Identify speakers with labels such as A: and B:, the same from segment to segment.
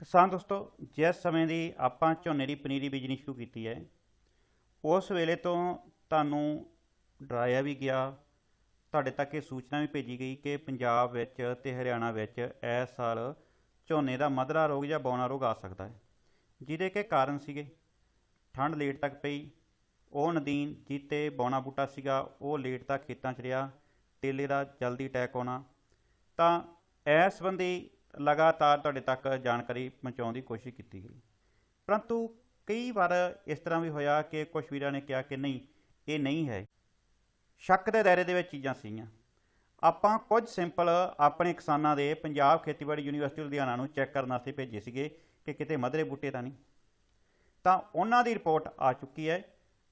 A: ਕਿਸਾਨ ਦੋਸਤੋ, ਜਿਸ ਸਮੇਂ ਦੀ ਆਪਾਂ ਝੋਨੇ ਦੀ ਪਨੀਰੀ ਬੀਜਣੀ ਸ਼ੁਰੂ ਕੀਤੀ ਹੈ, ਉਸ ਵੇਲੇ ਤੋਂ ਤੁਹਾਨੂੰ ਡਰਾਇਆ ਵੀ ਗਿਆ, ਤੁਹਾਡੇ ਤੱਕ ਇਹ ਸੂਚਨਾ ਵੀ ਭੇਜੀ ਗਈ ਕਿ ਪੰਜਾਬ ਵਿੱਚ ਤੇ ਹਰਿਆਣਾ ਵਿੱਚ ਇਸ ਸਾਲ ਝੋਨੇ ਦਾ ਮਧਰਾ ਰੋਗ ਜਾਂ ਬੌਣਾ ਰੋਗ ਆ ਸਕਦਾ ਹੈ, ਜਿਹਦੇ ਕਿ ਕਾਰਨ ਸੀਗੇ? ਠੰਡ ਲੇਟ ਤੱਕ ਪਈ, ਉਹ ਨਦੀਨ ਜਿੱਤੇ ਬੌਣਾ ਬੂਟਾ ਸੀਗਾ, ਉਹ ਲੇਟ ਤੱਕ ਖੇਤਾਂ 'ਚ ਰਿਹਾ ਟੇਲੇ ਦਾ ਜਲਦੀ ਅਟੈਕ ਆਉਣਾ, ਤਾਂ ਇਸ ਸੰਬੰਧੀ ਲਗਾਤਾਰ ਤੁਹਾਡੇ ਤੱਕ ਜਾਣਕਾਰੀ ਪਹੁੰਚਾਉਣ ਦੀ ਕੋਸ਼ਿਸ਼ ਕੀਤੀ ਗਈ ਪਰੰਤੂ ਕਈ ਵਾਰ ਇਸ ਤਰ੍ਹਾਂ ਵੀ ਹੋਇਆ ਕਿ ਕੁਝ ਵੀਰਾਂ ਨੇ ਕਿਹਾ ਕਿ ਨਹੀਂ, ਇਹ ਨਹੀਂ ਹੈ। ਸ਼ੱਕ ਦੇ ਦਾਇਰੇ ਦੇ ਵਿੱਚ ਚੀਜ਼ਾਂ ਸੀਗੀਆਂ। ਆਪਾਂ ਕੁਝ ਸਿੰਪਲ ਆਪਣੇ ਕਿਸਾਨਾਂ ਦੇ ਪੰਜਾਬ ਖੇਤੀਬਾੜੀ ਯੂਨੀਵਰਸਿਟੀ ਲੁਧਿਆਣਾ ਨੂੰ ਚੈੱਕ ਕਰਨ ਵਾਸਤੇ ਭੇਜੇ ਸੀਗੇ ਕਿ ਕਿਤੇ ਮਧਰੇ ਬੂਟੇ ਤਾਂ ਨਹੀਂ। ਤਾਂ ਉਹਨਾਂ ਦੀ ਰਿਪੋਰਟ ਆ ਚੁੱਕੀ ਹੈ।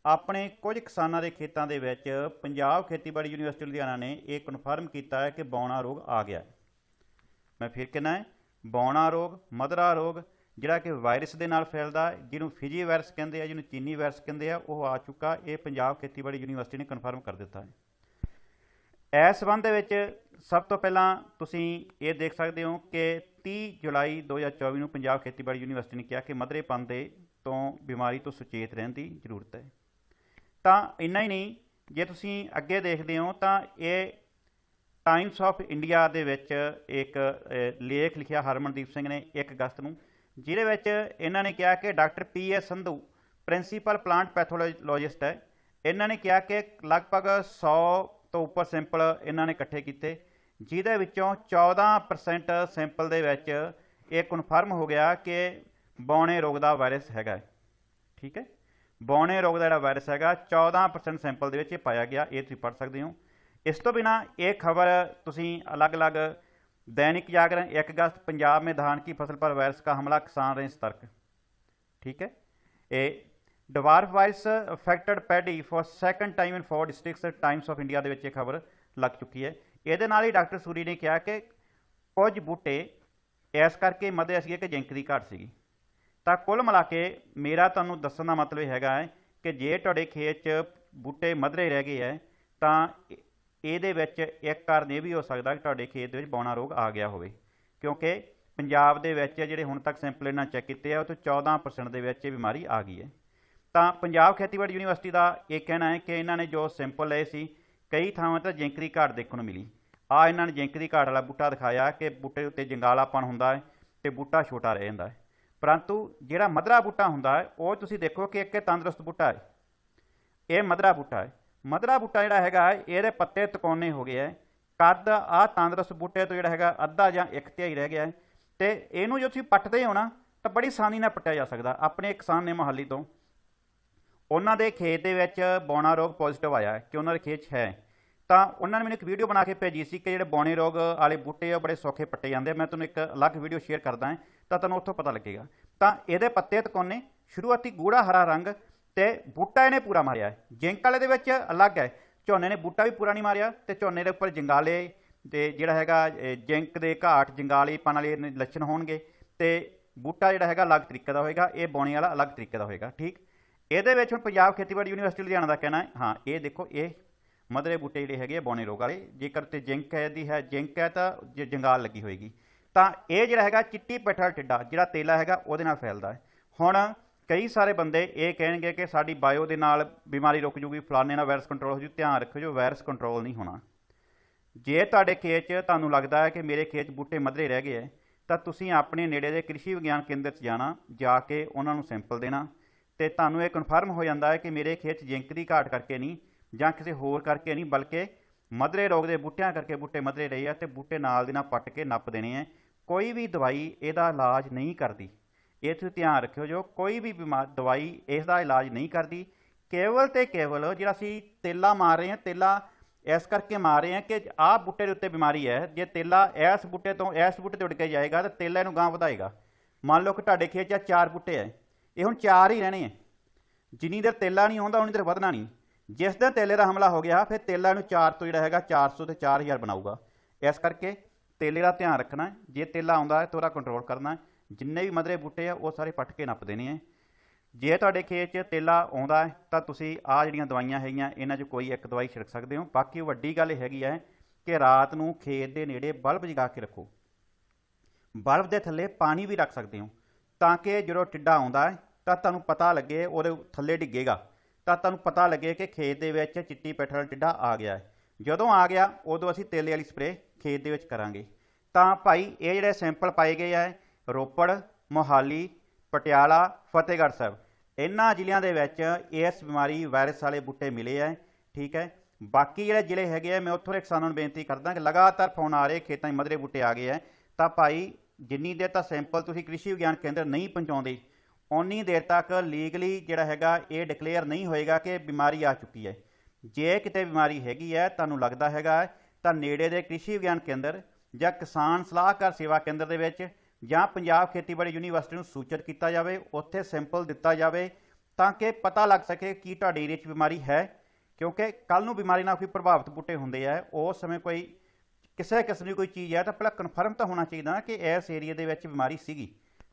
A: ਆਪਣੇ ਕੁਝ ਕਿਸਾਨਾਂ ਦੇ ਖੇਤਾਂ ਦੇ ਵਿੱਚ ਪੰਜਾਬ ਖੇਤੀਬਾੜੀ ਯੂਨੀਵਰਸਿਟੀ ਲੁਧਿਆਣਾ ਨੇ ਇਹ ਕਨਫਰਮ ਕੀਤਾ ਹੈ ਕਿ ਬੌਣਾ ਰੋਗ ਆ ਗਿਆ ਹੈ। ਮੈਂ ਫਿਰ ਕਹਿੰਦਾ ਹੈ, ਬੌਣਾ ਰੋਗ, ਮਧਰਾ ਰੋਗ, ਜਿਹੜਾ ਕਿ ਵਾਇਰਸ ਦੇ ਨਾਲ ਫੈਲਦਾ ਜਿਹਨੂੰ ਫਿਜੀ ਵਾਇਰਸ ਕਹਿੰਦੇ ਆ, ਜਿਹਨੂੰ ਚੀਨੀ ਵਾਇਰਸ ਕਹਿੰਦੇ ਆ, ਉਹ ਆ ਚੁੱਕਾ, ਇਹ ਪੰਜਾਬ ਖੇਤੀਬਾੜੀ ਯੂਨੀਵਰਸਿਟੀ ਨੇ ਕਨਫਰਮ ਕਰ ਦਿੱਤਾ ਹੈ। ਇਸ ਸੰਬੰਧ ਦੇ ਵਿੱਚ ਸਭ ਤੋਂ ਪਹਿਲਾਂ ਤੁਸੀਂ ਇਹ ਦੇਖ ਸਕਦੇ ਹੋ ਕਿ 30 ਜੁਲਾਈ 2024 ਨੂੰ ਪੰਜਾਬ ਖੇਤੀਬਾੜੀ ਯੂਨੀਵਰਸਿਟੀ ਨੇ ਕਿਹਾ ਕਿ ਮਧਰੇਪਨ ਦੇ ਤੋਂ ਬਿਮਾਰੀ ਤੋਂ ਸੁਚੇਤ ਰਹਿਣ ਦੀ ਜ਼ਰੂਰਤ ਹੈ। ਤਾਂ ਇੰਨਾ ਹੀ ਨਹੀਂ, ਜੇ ਤੁਸੀਂ ਅੱਗੇ ਦੇਖਦੇ ਹੋ ਤਾਂ ਇਹ ਟਾਈਮਸ ਆਫ ਇੰਡੀਆ ਦੇ ਵਿੱਚ ਇੱਕ ਲੇਖ ਲਿਖਿਆ ਹਰਮਨਦੀਪ ਸਿੰਘ ਨੇ 1 ਅਗਸਤ ਨੂੰ, ਜਿਹਦੇ ਵਿੱਚ ਇਹਨਾਂ ਨੇ ਕਿਹਾ ਕਿ doctor P S Sandhu principal plant pathologist ਹੈ। ਇਹਨਾਂ ਨੇ ਕਿਹਾ ਕਿ ਲਗਭਗ 100 ਤੋਂ ਉੱਪਰ ਸੈਂਪਲ ਇਹਨਾਂ ਨੇ ਇਕੱਠੇ ਕੀਤੇ, ਜਿਹਦੇ ਵਿੱਚੋਂ 14% ਸੈਂਪਲ ਦੇ ਵਿੱਚ ਇਹ ਕਨਫਰਮ ਹੋ ਗਿਆ ਕਿ ਬੌਣੇ ਰੋਗ ਦਾ ਵਾਇਰਸ ਹੈਗਾ ਠੀਕ ਹੈ? ਬੌਣੇ ਰੋਗ ਦਾ ਜਿਹੜਾ ਵਾਇਰਸ ਹੈਗਾ 14% ਸੈਂਪਲ ਦੇ ਵਿੱਚ ਇਹ ਪਾਇਆ ਗਿਆ, ਇਹ ਤੁਸੀਂ ਪੜ੍ਹ ਸਕਦੇ ਹੋ। ਇਸ ਤੋਂ ਬਿਨਾ ਇਹ ਖਬਰ ਤੁਸੀਂ ਅਲੱਗ ਅਲੱਗ ਦੈਨਿਕ जागरण 1 ਅਗਸਤ ਪੰਜਾਬ में धान की फसल पर वायरस का हमला किसान रहे सतर्क ठीक है a dwarf virus affected paddy for second time in four districts Times of India ਦੇ ਵਿੱਚ ਇਹ ਖਬਰ ਲੱਗ ਚੁੱਕੀ ਹੈ। ਇਹਦੇ ਨਾਲ ਹੀ ਡਾਕਟਰ ਸੂਰੀ ਨੇ ਕਿਹਾ ਕਿ ਕੁਝ ਬੂਟੇ ਇਸ ਕਰਕੇ ਮਦੇ ਸੀਗੇ ਕਿ ਜਿੰਕ ਦੀ ਘਾਟ ਸੀਗੀ। ਤਾਂ ਕੁੱਲ ਮਿਲਾ ਕੇ ਮੇਰਾ ਤੁਹਾਨੂੰ ਦੱਸਣ ਦਾ ਮਤਲਬ ਹੈਗਾ ਹੈ ਕਿ ਜੇ ਤੁਹਾਡੇ ਖੇਤ 'ਚ ਬੂਟੇ ਮਧਰੇ ਰਹਿ ਗਏ ਹੈ, ਤਾਂ ਇਹਦੇ ਵਿੱਚ ਇੱਕ ਕਾਰਨ ਇਹ ਵੀ ਹੋ ਸਕਦਾ ਕਿ ਤੁਹਾਡੇ ਖੇਤ ਦੇ ਵਿੱਚ ਬੌਣਾ ਰੋਗ ਆ ਗਿਆ ਹੋਵੇ। ਕਿਉਂਕਿ ਪੰਜਾਬ ਦੇ ਵਿੱਚ ਜਿਹੜੇ ਹੁਣ ਤੱਕ ਸੈਂਪਲ ਇਹਨਾਂ ਚੈੱਕ ਕੀਤੇ ਆ, ਉਹ ਤੋਂ 14% ਦੇ ਵਿੱਚ ਇਹ ਬਿਮਾਰੀ ਆ ਗਈ ਹੈ। ਤਾਂ ਪੰਜਾਬ ਖੇਤੀਬਾੜੀ ਯੂਨੀਵਰਸਿਟੀ ਦਾ ਇਹ ਕਹਿਣਾ ਹੈ ਕਿ ਇਹਨਾਂ ਨੇ ਜੋ ਸੈਂਪਲ ਲਏ ਸੀ, ਕਈ ਥਾਵਾਂ ਤੇ ਜਿੰਕਰੀ ਘਾਟ ਦੇਖਣ ਨੂੰ ਮਿਲੀ। ਆ ਇਹਨਾਂ ਨੇ ਜਿੰਕਰੀ ਘਾਟ ਵਾਲਾ ਬੂਟਾ ਦਿਖਾਇਆ ਕਿ ਬੂਟੇ ਉੱਤੇ ਜੰਗਾਲਾਪਣ ਹੁੰਦਾ ਹੈ ਤੇ ਬੂਟਾ ਛੋਟਾ ਰਹਿ ਜਾਂਦਾ ਹੈ। ਪਰੰਤੂ ਜਿਹੜਾ ਮਧਰਾ ਬੂਟਾ ਹੁੰਦਾ ਹੈ, ਉਹ ਤੁਸੀਂ ਦੇਖੋ ਕਿ ਇੱਕ ਇਹ ਤੰਦਰੁਸਤ ਬੂਟਾ ਹੈ। ਇਹ ਮਧਰਾ ਬੂਟਾ ਹੈ। ਮਧਰਾ ਬੂਟਾ ਜਿਹੜਾ ਹੈਗਾ, ਇਹਦੇ ਪੱਤੇ ਤਕੋਨੇ ਹੋ ਗਏ ਹੈ ਕੱਦ ਆ ਤੰਦਰੁਸਤ ਬੂਟੇ ਤੋਂ ਜਿਹੜਾ ਹੈਗਾ, ਅੱਧਾ ਜਾਂ ਇੱਕ ਤਿਹਾਈ ਰਹਿ ਗਿਆ ਹੈ ਤੇ ਇਹਨੂੰ ਜੇ ਤੁਸੀਂ ਪੱਟਦੇ ਹੋ ਨਾ, ਤਾਂ ਬੜੀ ਆਸਾਨੀ ਨਾਲ ਪੱਟਿਆ ਜਾ ਸਕਦਾ, ਆਪਣੇ ਕਿਸਾਨ ਨੇ ਮੋਹਾਲੀ ਤੋਂ। ਉਹਨਾਂ ਦੇ ਖੇਤ ਦੇ ਵਿੱਚ ਬੌਣਾ ਰੋਗ ਪੋਜ਼ਿਟਿਵ ਆਇਆ, ਕਿ ਉਹਨਾਂ ਦੇ ਖੇਤ 'ਚ ਹੈ। ਤਾਂ ਉਹਨਾਂ ਨੇ ਮੈਨੂੰ ਇੱਕ ਵੀਡੀਓ ਬਣਾ ਕੇ ਭੇਜੀ ਸੀ ਕਿ ਜਿਹੜੇ ਬੌਣੇ ਰੋਗ ਵਾਲੇ ਬੂਟੇ ਆ, ਉਹ ਬੜੇ ਸੌਖੇ ਪੱਟੇ ਜਾਂਦੇ ਆ। ਮੈਂ ਤੁਹਾਨੂੰ ਇੱਕ ਅਲੱਗ ਵੀਡੀਓ ਸ਼ੇਅਰ ਕਰਦਾ ਹਾਂ ਤਾਂ ਤੁਹਾਨੂੰ ਉੱਥੋਂ ਪਤਾ ਲੱਗੇਗਾ। ਤਾਂ ਇਹਦੇ ਪੱਤੇ ਤਕੋਨੇ, ਸ਼ੁਰੂਆਤੀ ਗੂੜਾ ਹਰਾ ਰੰਗ ਤੇ ਬੂਟਾ ਇਹਨੇ ਪੂਰਾ ਮਾਰਿਆ ਜਿੰਕ ਵਾਲੇ ਦੇ ਵਿੱਚ ਅਲੱਗ ਹੈ। ਝੋਨੇ ਨੇ ਬੂਟਾ ਵੀ ਪੂਰਾ ਨਹੀਂ ਮਾਰਿਆ ਤੇ ਝੋਨੇ ਦੇ ਉੱਪਰ ਜੰਗਾਲੇ ਤੇ ਜਿਹੜਾ ਹੈਗਾ ਜਿੰਕ ਦੇ ਘਾਟ, ਜੰਗਾਲੀ ਪਨ ਵਾਲੇ ਲੱਛਣ ਹੋਣਗੇ। ਤੇ ਬੂਟਾ ਜਿਹੜਾ ਹੈਗਾ ਅਲੱਗ ਤਰੀਕੇ ਦਾ ਹੋਏਗਾ। ਇਹ ਬੌਣੇ ਵਾਲਾ ਅਲੱਗ ਤਰੀਕੇ ਦਾ ਹੋਏਗਾ। ਠੀਕ? ਇਹਦੇ ਵਿੱਚ ਹੁਣ ਪੰਜਾਬ ਖੇਤੀਬਾੜੀ ਯੂਨੀਵਰਸਿਟੀ ਲੁਧਿਆਣਾ ਦਾ ਕਹਿਣਾ ਹੈ। ਹਾਂ, ਇਹ ਦੇਖੋ, ਇਹ ਮਧਰੇ ਬੂਟੇ ਜਿਹੜੇ ਹੈਗੇ ਆ, ਬੌਣੇ ਰੋਗ ਵਾਲੇ। ਜੇਕਰ ਤੇ ਜਿੰਕ ਹੈ ਦੀ ਹੈ, ਜਿੰਕ ਹੈ ਤਾਂ ਜ- ਜੰਗਾਲ ਲੱਗੀ ਹੋਏਗੀ। ਤਾਂ ਇਹ ਜਿਹੜਾ ਹੈਗਾ ਚਿੱਟੀ ਪੈਠਾ ਟਿੱਡਾ, ਜਿਹੜਾ ਤੇਲਾ ਹੈਗਾ, ਉਹਦੇ ਨਾਲ ਫੈਲਦਾ ਹੈ। ਹੁਣ ਕਈ ਸਾਰੇ ਬੰਦੇ ਇਹ ਕਹਿਣਗੇ ਕਿ ਸਾਡੀ ਬਾਇਓ ਦੇ ਨਾਲ ਬਿਮਾਰੀ ਰੁਕ ਜੂਗੀ, ਫਲਾਣੇ ਨਾਲ ਵਾਇਰਸ ਕੰਟਰੋਲ ਹੋ ਜੂ, ਧਿਆਨ ਰੱਖਿਓ ਜੋ ਵਾਇਰਸ ਕੰਟਰੋਲ ਨਹੀਂ ਹੋਣਾ। ਜੇ ਤੁਹਾਡੇ ਖੇਤ 'ਚ ਤੁਹਾਨੂੰ ਲੱਗਦਾ ਹੈ ਕਿ ਮੇਰੇ ਖੇਤ 'ਚ ਬੂਟੇ ਮਧਰੇ ਰਹਿ ਗਏ ਹੈ, ਤਾਂ ਤੁਸੀਂ ਆਪਣੇ ਨੇੜੇ ਦੇ ਕ੍ਰਿਸ਼ੀ ਵਿਗਿਆਨ ਕੇਂਦਰ 'ਚ ਜਾਣਾ, ਜਾ ਕੇ ਉਹਨਾਂ ਨੂੰ ਸੈਂਪਲ ਦੇਣਾ ਤੇ ਤੁਹਾਨੂੰ ਇਹ ਕਨਫਰਮ ਹੋ ਜਾਂਦਾ ਹੈ ਕਿ ਮੇਰੇ ਖੇਤ 'ਚ ਜਿੰਕ ਦੀ ਘਾਟ ਕਰਕੇ ਨਹੀਂ ਜਾਂ ਕਿਸੇ ਹੋਰ ਕਰਕੇ ਨਹੀਂ, ਬਲਕਿ ਮਧਰੇ ਰੋਗ ਦੇ ਬੂਟਿਆਂ ਕਰਕੇ ਬੂਟੇ ਮਧਰੇ ਰਹੇ ਆ ਤੇ ਬੂਟੇ ਨਾਲ ਦੀ ਨਾਲ ਪੱਟ ਕੇ ਨੱਪ ਦੇਣੇ ਆ ਕੋਈ ਵੀ ਦਵਾਈ ਇਹਦਾ ਇਲਾਜ ਨਹੀਂ ਕਰਦੀ। ਇਹ ਤੁਸੀਂ ਧਿਆਨ ਰੱਖਿਓ ਜੋ ਕੋਈ ਵੀ ਬਿਮਾਰ ਦਵਾਈ ਇਸ ਦਾ ਇਲਾਜ ਨਹੀਂ ਕਰਦੀ, ਕੇਵਲ ਤੇ ਕੇਵਲ ਜਿਹੜਾ ਅਸੀਂ ਤੇਲਾ ਮਾਰ ਰਹੇ ਹਾਂ, ਤੇਲਾ ਇਸ ਕਰਕੇ ਮਾਰ ਰਹੇ ਹਾਂ ਕਿ ਆਹ ਬੂਟੇ ਦੇ ਉੱਤੇ ਬਿਮਾਰੀ ਹੈ, ਜੇ ਤੇਲਾ ਇਸ ਬੂਟੇ ਤੋਂ, ਇਸ ਬੂਟੇ ਤੇ ਉੱਡ ਕੇ ਜਾਏਗਾ ਤਾਂ ਤੇਲਾ ਇਹਨੂੰ ਗਾਂ ਵਧਾਏਗਾ। ਮੰਨ ਲਓ ਕਿ ਤੁਹਾਡੇ ਖੇਤ 'ਚ ਚਾਰ ਬੂਟੇ ਹੈ, ਇਹ ਹੁਣ ਚਾਰ ਹੀ ਰਹਿਣੇ ਹੈ। ਜਿੰਨੀ ਦੇਰ ਤੇਲਾ ਨਹੀਂ ਆਉਂਦਾ, ਉਨੀ ਦੇਰ ਵਧਣਾ ਨਹੀਂ। ਜਿਸ ਦਿਨ ਤੇਲੇ ਦਾ ਹਮਲਾ ਹੋ ਗਿਆ, ਫਿਰ ਤੇਲਾ ਨੂੰ 4 ਤੋਂ ਜਿਹੜਾ ਹੈਗਾ 400 ਤੇ 4000 ਬਣਾਊਗਾ। ਇਸ ਕਰਕੇ ਤੇਲੇ ਦਾ ਧਿਆਨ ਰੱਖਣਾ, ਜੇ ਤੇਲਾ ਆਉਂਦਾ ਹੈ ਤਾਂ ਉਹਦਾ ਕੰਟਰੋਲ ਕਰਨਾ ਜਿੰਨੇ ਵੀ ਮਧਰੇ ਬੂਟੇ ਆ, ਉਹ ਸਾਰੇ ਪੱਟ ਕੇ ਨੱਪ ਦੇਣੇ ਆ ਜੇ ਤੁਹਾਡੇ ਖੇਤ 'ਚ ਤੇਲਾ ਆਉਂਦਾ ਹੈ, ਤਾਂ ਤੁਸੀਂ ਆ ਜਿਹੜੀਆਂ ਦਵਾਈਆਂ ਹੈਗੀਆਂ, ਇਹਨਾਂ 'ਚ ਕੋਈ ਇੱਕ ਦਵਾਈ ਛਿੜਕ ਸਕਦੇ ਹੋ। ਬਾਕੀ ਵੱਡੀ ਗੱਲ ਹੈਗੀ ਹੈ ਕਿ ਰਾਤ ਨੂੰ ਖੇਤ ਦੇ ਨੇੜੇ ਬਲਬ ਜਗਾ ਕੇ ਰੱਖੋ। ਬਲਬ ਦੇ ਥੱਲੇ ਪਾਣੀ ਵੀ ਰੱਖ ਸਕਦੇ ਹੋ। ਤਾਂ ਕਿ ਜਦੋਂ ਟਿੱਡਾ ਆਉਂਦਾ ਹੈ, ਤਾਂ ਤੁਹਾਨੂੰ ਪਤਾ ਲੱਗੇ ਉਹਦੇ ਥੱਲੇ ਡਿੱਗੇਗਾ। ਤਾਂ ਤੁਹਾਨੂੰ ਪਤਾ ਲੱਗੇ ਕਿ ਖੇਤ ਦੇ ਵਿੱਚ ਚਿੱਟੀ ਪੈਠਾ ਵਾਲਾ ਟਿੱਡਾ ਆ ਗਿਆ ਹੈ। ਜਦੋਂ ਆ ਗਿਆ, ਉਦੋਂ ਅਸੀਂ ਤੇਲੇ ਵਾਲੀ ਸਪਰੇਅ ਖੇਤ ਦੇ ਵਿੱਚ ਕਰਾਂਗੇ। ਤਾਂ ਭਾਈ, ਇਹ ਜਿਹੜੇ ਸੈਂਪਲ ਪਾਏ ਗਏ ਆ ਰੋਪੜ, ਮੋਹਾਲੀ, ਪਟਿਆਲਾ, ਫਤਿਹਗੜ੍ਹ ਸਾਹਿਬ। ਇਹਨਾਂ ਜ਼ਿਲ੍ਹਿਆਂ ਦੇ ਵਿੱਚ ਇਸ ਬਿਮਾਰੀ ਵਾਇਰਸ ਵਾਲੇ ਬੂਟੇ ਮਿਲੇ ਆ ਠੀਕ ਹੈ ਬਾਕੀ ਜਿਹੜੇ ਜ਼ਿਲ੍ਹੇ ਹੈਗੇ ਆ ਮੈਂ ਉੱਥੋਂ ਦੇ ਕਿਸਾਨਾਂ ਨੂੰ ਬੇਨਤੀ ਕਰਦਾ ਕਿ ਲਗਾਤਾਰ ਫੋਨ ਆ ਰਹੇ, ਖੇਤਾਂ 'ਚ ਮਧਰੇ ਬੂਟੇ ਆ ਗਏ ਆ ਤਾਂ ਭਾਈ, ਜਿੰਨੀ ਦੇਰ ਤੱਕ ਸੈਂਪਲ ਤੁਸੀਂ ਕ੍ਰਿਸ਼ੀ ਵਿਗਿਆਨ ਕੇਂਦਰ ਨਹੀਂ ਪਹੁੰਚਾਉਂਦੇ ਉਨੀ ਦੇਰ ਤੱਕ ਲੀਗਲੀ ਜਿਹੜਾ ਹੈਗਾ, ਇਹ ਡਿਕਲੇਅਰ ਨਹੀਂ ਹੋਏਗਾ ਕਿ ਬਿਮਾਰੀ ਆ ਚੁੱਕੀ ਹੈ ਜੇ ਕਿਤੇ ਬਿਮਾਰੀ ਹੈਗੀ ਹੈ ਤੁਹਾਨੂੰ ਲੱਗਦਾ ਹੈਗਾ, ਤਾਂ ਨੇੜੇ ਦੇ ਕ੍ਰਿਸ਼ੀ ਵਿਗਿਆਨ ਕੇਂਦਰ ਜਾਂ ਕਿਸਾਨ ਸਲਾਹਕਾਰ ਸੇਵਾ ਕੇਂਦਰ ਦੇ ਵਿੱਚ ਜਾਂ ਪੰਜਾਬ ਖੇਤੀਬਾੜੀ ਯੂਨੀਵਰਸਿਟੀ ਨੂੰ ਸੂਚਿਤ ਕੀਤਾ ਜਾਵੇ, ਉੱਥੇ ਸੈਂਪਲ ਦਿੱਤਾ ਜਾਵੇ, ਤਾਂ ਕਿ ਪਤਾ ਲੱਗ ਸਕੇ ਕਿ ਤੁਹਾਡੇ ਏਰੀਏ 'ਚ ਬਿਮਾਰੀ ਹੈ, ਕਿਉਂਕਿ ਕੱਲ ਨੂੰ ਬਿਮਾਰੀ ਨਾਲ ਕੋਈ ਪ੍ਰਭਾਵਿਤ ਬੂਟੇ ਹੁੰਦੇ ਆ ਉਸ ਸਮੇਂ ਕੋਈ ਕਿਸੇ ਕਿਸਮ ਦੀ ਕੋਈ ਚੀਜ਼ ਹੈ, ਤਾਂ ਪਹਿਲਾਂ ਕਨਫਰਮ ਤਾਂ ਹੋਣਾ ਚਾਹੀਦਾ ਕਿ ਇਸ ਏਰੀਆ ਦੇ ਵਿੱਚ ਬਿਮਾਰੀ ਸੀਗੀ।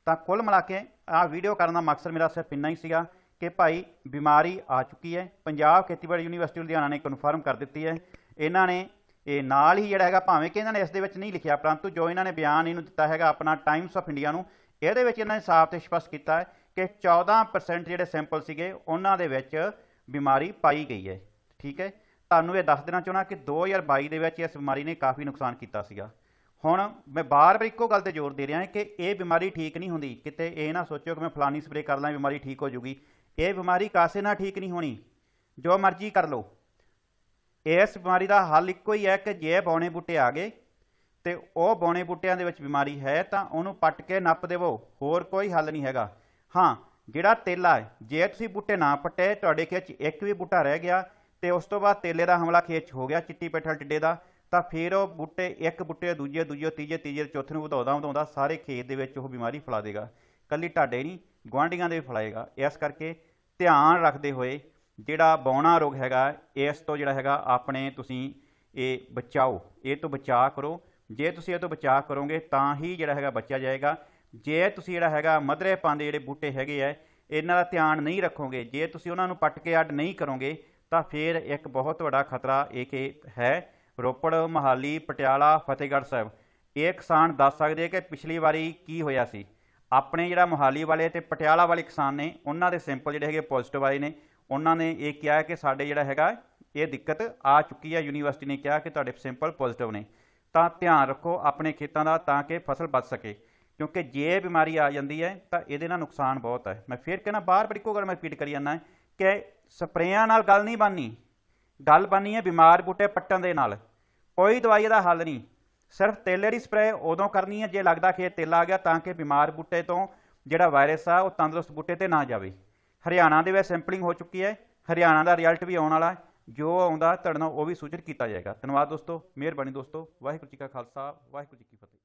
A: ਤਾਂ ਕੁੱਲ ਮਿਲਾ ਕੇ ਆਹ ਵੀਡੀਓ ਕਰਨ ਦਾ ਮਕਸਦ ਮੇਰਾ ਸਿਰਫ ਇੰਨਾ ਹੀ ਸੀਗਾ ਕਿ ਭਾਈ ਬਿਮਾਰੀ ਆ ਚੁੱਕੀ ਹੈ, ਪੰਜਾਬ ਖੇਤੀਬਾੜੀ ਯੂਨੀਵਰਸਿਟੀ ਲੁਧਿਆਣਾ ਨੇ ਕਨਫਰਮ ਕਰ ਦਿੱਤੀ ਹੈ। ਇਹਨਾਂ ਨੇ ਇਹ ਨਾਲ ਹੀ ਜਿਹੜਾ ਹੈਗਾ, ਭਾਵੇਂ ਕਿ ਇਹਨਾਂ ਨੇ ਇਸ ਦੇ ਵਿੱਚ ਨਹੀਂ ਲਿਖਿਆ, ਪਰੰਤੂ ਜੋ ਇਹਨਾਂ ਨੇ ਬਿਆਨ ਇਹਨੂੰ ਦਿੱਤਾ ਹੈਗਾ, ਆਪਣਾ ਟਾਈਮਸ ਆਫ ਇੰਡੀਆ ਨੂੰ, ਇਹਦੇ ਵਿੱਚ ਇਹਨਾਂ ਨੇ ਸਾਫ਼ ਤੇ ਸਪਸ਼ਟ ਕੀਤਾ ਹੈ ਕਿ 14% ਜਿਹੜੇ ਸੈਂਪਲ ਸੀਗੇ, ਉਹਨਾਂ ਦੇ ਵਿੱਚ ਬਿਮਾਰੀ ਪਾਈ ਗਈ ਹੈ। ਠੀਕ ਹੈ? ਤੁਹਾਨੂੰ ਇਹ ਦੱਸ ਦੇਣਾ ਚਾਹੁੰਦਾ ਕਿ 2022 ਦੇ ਵਿੱਚ ਇਸ ਬਿਮਾਰੀ ਨੇ ਕਾਫੀ ਨੁਕਸਾਨ ਕੀਤਾ ਸੀਗਾ। ਹੁਣ ਮੈਂ ਬਾਰ-ਬਾਰ ਇੱਕੋ ਗੱਲ ਤੇ ਜ਼ੋਰ ਦੇ ਰਿਹਾ ਕਿ ਇਹ ਬਿਮਾਰੀ ਠੀਕ ਨਹੀਂ ਹੁੰਦੀ। ਕਿਤੇ ਇਹ ਨਾ ਸੋਚੋ ਕਿ ਮੈਂ ਫਲਾਨੀ ਸਪਰੇਅ ਕਰ ਲਾਂ ਬਿਮਾਰੀ ਠੀਕ ਹੋ ਜੂਗੀ। ਇਹ ਬਿਮਾਰੀ ਕਾਸੇ ਨਾਲ ਠੀਕ ਨਹੀਂ ਹੋਣੀ? ਜੋ ਮਰਜ਼ੀ ਕਰ ਲਓ। ਇਸ ਬਿਮਾਰੀ ਦਾ ਹੱਲ ਇੱਕੋ ਹੀ ਹੈ ਕਿ ਜੇ ਬੌਣੇ ਬੂਟੇ ਆ ਗਏ ਤੇ ਉਹ ਬੌਣੇ ਬੂਟਿਆਂ ਦੇ ਵਿੱਚ ਬਿਮਾਰੀ ਹੈ ਤਾਂ ਉਹਨੂੰ ਪੱਟ ਕੇ ਨੱਪ ਦੇਵੋ, ਹੋਰ ਕੋਈ ਹੱਲ ਨਹੀਂ ਹੈਗਾ। ਹਾਂ, ਜਿਹੜਾ ਤੇਲਾ ਹੈ, ਜੇ ਤੁਸੀਂ ਬੂਟੇ ਨਾ ਪੱਟੇ, ਤੁਹਾਡੇ ਖੇਤ 'ਚ ਇੱਕ ਵੀ ਬੂਟਾ ਰਹਿ ਗਿਆ ਤੇ ਉਸ ਤੋਂ ਬਾਅਦ ਤੇਲੇ ਦਾ ਹਮਲਾ ਖੇਤ 'ਚ ਹੋ ਗਿਆ, ਚਿੱਟੀ ਪੈਠਲ ਟਿੱਡੇ ਦਾ, ਤਾਂ ਫਿਰ ਉਹ ਬੂਟੇ ਇੱਕ ਬੂਟੇ ਦੂਜੇ ਦੂਜੇ, ਤੀਜੇ ਤੀਜੇ ਚੌਥੇ ਨੂੰ ਵਧਾਉਂਦਾ ਵਧਾਉਂਦਾ ਸਾਰੇ ਖੇਤ ਦੇ ਵਿੱਚ ਉਹ ਬਿਮਾਰੀ ਫੈਲਾ ਦੇਗਾ। ਕੱਲੀ ਢਾਡੇ ਨਹੀਂ, ਗੁਆਂਢੀਆਂ ਦੇ ਵੀ ਫੈਲਾਏਗਾ। ਇਸ ਕਰਕੇ ਧਿਆਨ ਰੱਖਦੇ ਹੋਏ ਜਿਹੜਾ ਬੌਣਾ ਰੋਗ ਹੈਗਾ, ਇਸ ਤੋਂ ਜਿਹੜਾ ਹੈਗਾ ਆਪਣੇ ਤੁਸੀਂ ਇਹ ਬਚਾਓ, ਇਹ ਤੋਂ ਬਚਾਅ ਕਰੋ। ਜੇ ਤੁਸੀਂ ਇਹ ਤੋਂ ਬਚਾਅ ਕਰੋਗੇ ਤਾਂ ਹੀ ਜਿਹੜਾ ਹੈਗਾ ਬਚਿਆ ਜਾਏਗਾ। ਜੇ ਤੁਸੀਂ ਜਿਹੜਾ ਹੈਗਾ ਮਧਰੇ ਪਾਉਂਦੇ ਜਿਹੜੇ ਬੂਟੇ ਹੈਗੇ ਆ, ਇਹਨਾਂ ਦਾ ਧਿਆਨ ਨਹੀਂ ਰੱਖੋਗੇ, ਜੇ ਤੁਸੀਂ ਉਹਨਾਂ ਨੂੰ ਪੱਟ ਕੇ ਅੱਡ ਨਹੀਂ ਕਰੋਗੇ, ਤਾਂ ਫਿਰ ਇੱਕ ਬਹੁਤ ਵੱਡਾ ਖਤਰਾ ਇਹ ਕਿ ਹੈ, ਰੋਪੜ ਮਹਾਲੀ ਪਟਿਆਲਾ ਫਤਿਹਗੜ੍ਹ ਸਾਹਿਬ। ਇਹ ਕਿਸਾਨ ਦੱਸ ਸਕਦੇ ਕਿ ਪਿਛਲੀ ਵਾਰੀ ਕੀ ਹੋਇਆ ਸੀ? ਆਪਣੇ ਜਿਹੜਾ ਮੋਹਾਲੀ ਵਾਲੇ ਤੇ ਪਟਿਆਲਾ ਵਾਲੇ ਕਿਸਾਨ ਨੇ, ਉਹਨਾਂ ਦੇ ਸੈਂਪਲ ਜਿਹੜੇ ਹੈਗੇ ਪੋਜ਼ਿਟਿਵ ਆਏ ਨੇ। ਉਹਨਾਂ ਨੇ ਇਹ ਕਿਹਾ ਕਿ ਸਾਡੇ ਜਿਹੜਾ ਹੈਗਾ, ਇਹ ਦਿੱਕਤ ਆ ਚੁੱਕੀ ਹੈ ਯੂਨੀਵਰਸਿਟੀ ਨੇ ਕਿਹਾ ਕਿ ਤੁਹਾਡੇ ਸੈਂਪਲ ਪੋਜ਼ਿਟਿਵ ਨੇ। ਤਾਂ ਧਿਆਨ ਰੱਖੋ ਆਪਣੇ ਖੇਤਾਂ ਦਾ ਤਾਂ ਕਿ ਫਸਲ ਬਚ ਸਕੇ। ਕਿਉਂਕਿ ਜੇ ਬਿਮਾਰੀ ਆ ਜਾਂਦੀ ਹੈ, ਤਾਂ ਇਹਦੇ ਨਾਲ ਨੁਕਸਾਨ ਬਹੁਤ ਹੈ। ਮੈਂ ਫਿਰ ਕਹਿੰਦਾ, ਬਾਹਰ ਬਾਰ ਇੱਕੋ ਗੱਲ ਮੈਂ ਰਿਪੀਟ ਕਰੀ ਜਾਂਦਾ, ਕਿ ਸਪਰੇਆਂ ਨਾਲ ਗੱਲ ਨਹੀਂ ਬਣਨੀ। ਗੱਲ ਬਣਨੀ ਹੈ ਬਿਮਾਰ ਬੂਟੇ ਪੱਟਣ ਦੇ ਨਾਲ। ਕੋਈ ਦਵਾਈ ਦਾ ਹੱਲ ਨਹੀਂ। ਸਿਰਫ ਤੇਲੇ ਦੀ ਸਪਰੇਅ ਉਦੋਂ ਕਰਨੀ ਹੈ ਜੇ ਲੱਗਦਾ ਕਿ ਇਹ ਤੇਲਾ ਆ ਗਿਆ, ਤਾਂ ਕਿ ਬਿਮਾਰ ਬੂਟੇ ਤੋਂ ਜਿਹੜਾ ਵਾਇਰਸ ਆ, ਉਹ ਤੰਦਰੁਸਤ ਬੂਟੇ ਤੇ ਨਾ ਜਾਵੇ। ਹਰਿਆਣਾ ਦੇ ਵਿੱਚ ਸੈਂਪਲਿੰਗ ਹੋ ਚੁੱਕੀ ਹੈ। ਹਰਿਆਣਾ ਦਾ ਰਿਜ਼ਲਟ ਵੀ ਆਉਣ ਵਾਲਾ ਹੈ। ਜੋ ਆਉਂਦਾ, ਤੁਹਾਡੇ ਨਾਲ ਉਹ ਵੀ ਸੂਚਿਤ ਕੀਤਾ ਜਾਏਗਾ। ਧੰਨਵਾਦ ਦੋਸਤੋ, ਮਿਹਰਬਾਨੀ ਦੋਸਤੋ। ਵਾਹਿਗੁਰੂ ਜੀ ਕਾ ਖਾਲਸਾ, ਵਾਹਿਗੁਰੂ ਜੀ ਕੀ ਫਤਿਹ।